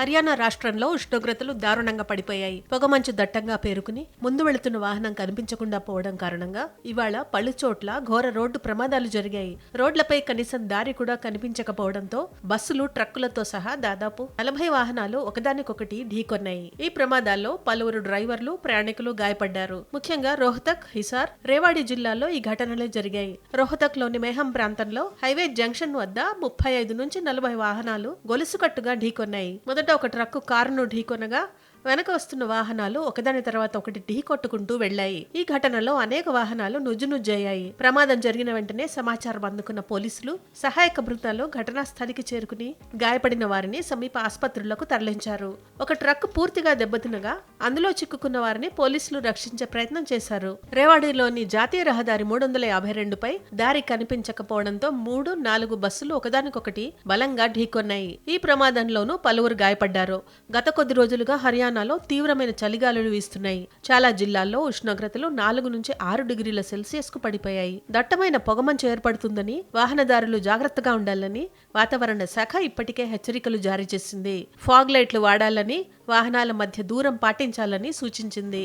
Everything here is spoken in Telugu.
హర్యానా రాష్ట్రంలో ఉష్ణోగ్రతలు దారుణంగా పడిపోయాయి. పొగమంచు దట్టంగా పేరుకుని ముందు వెళుతున్న వాహనం కనిపించకుండా పోవడం కారణంగా ఇవాళ పలు చోట్ల ఘోర రోడ్డు ప్రమాదాలు జరిగాయి. రోడ్లపై కనీసం దారి కూడా కనిపించకపోవడంతో బస్సులు ట్రక్కులతో సహా దాదాపు నలభై వాహనాలు ఒకదానికొకటి ఢీకొన్నాయి. ఈ ప్రమాదాల్లో పలువురు డ్రైవర్లు ప్రయాణికులు గాయపడ్డారు. ముఖ్యంగా రోహతక్ హిసార్ రేవాడి జిల్లాలో ఈ ఘటనలు జరిగాయి. రోహతక్లోని మేహం ప్రాంతంలో హైవే జంక్షన్ వద్ద ముప్పై ఐదు నుంచి నలభై వాహనాలు గొలుసుకట్టుగా ఢీకొన్నాయి. మొదట ఒక ట్రక్కు కారును ఢీకొనగా వెనక వస్తున్న వాహనాలు ఒకదాని తర్వాత ఒకటి ఢీ కొట్టుకుంటూ వెళ్ళాయి ఈ ఘటనలో అనేక వాహనాలు నుజ్జునుజ్జయ్యాయి. ప్రమాదం జరిగిన వెంటనే సమాచారం అందుకున్న పోలీసులు సహాయక బృందాలు ఘటనా స్థలికి చేరుకుని గాయపడిన వారిని సమీప ఆసుపత్రులకు తరలించారు. ఒక ట్రక్ పూర్తిగా దెబ్బతినగా అందులో చిక్కుకున్న వారిని పోలీసులు రక్షించే ప్రయత్నం చేశారు. రేవాడిలోని జాతీయ రహదారి మూడు వందల యాభై రెండుపై దారి కనిపించకపోవడంతో మూడు నాలుగు బస్సులు ఒకదానికొకటి బలంగా ఢీకొన్నాయి. ఈ ప్రమాదంలోనూ పలువురు గాయపడ్డారు. గత కొద్ది రోజులుగా హర్యానాలో తీవ్రమైన చలిగాలులు వీస్తున్నాయి. చాలా జిల్లాల్లో ఉష్ణోగ్రతలు నాలుగు నుంచి ఆరు డిగ్రీల సెల్సియస్కు పడిపోయాయి. దట్టమైన పొగమంచు ఏర్పడుతుందని వాహనదారులు జాగ్రత్తగా ఉండాలని వాతావరణ శాఖ ఇప్పటికే హెచ్చరికలు జారీ చేసింది. ఫాగ్ లైట్లు వాడాలని వాహనాల మధ్య దూరం పాటించాలని సూచించింది.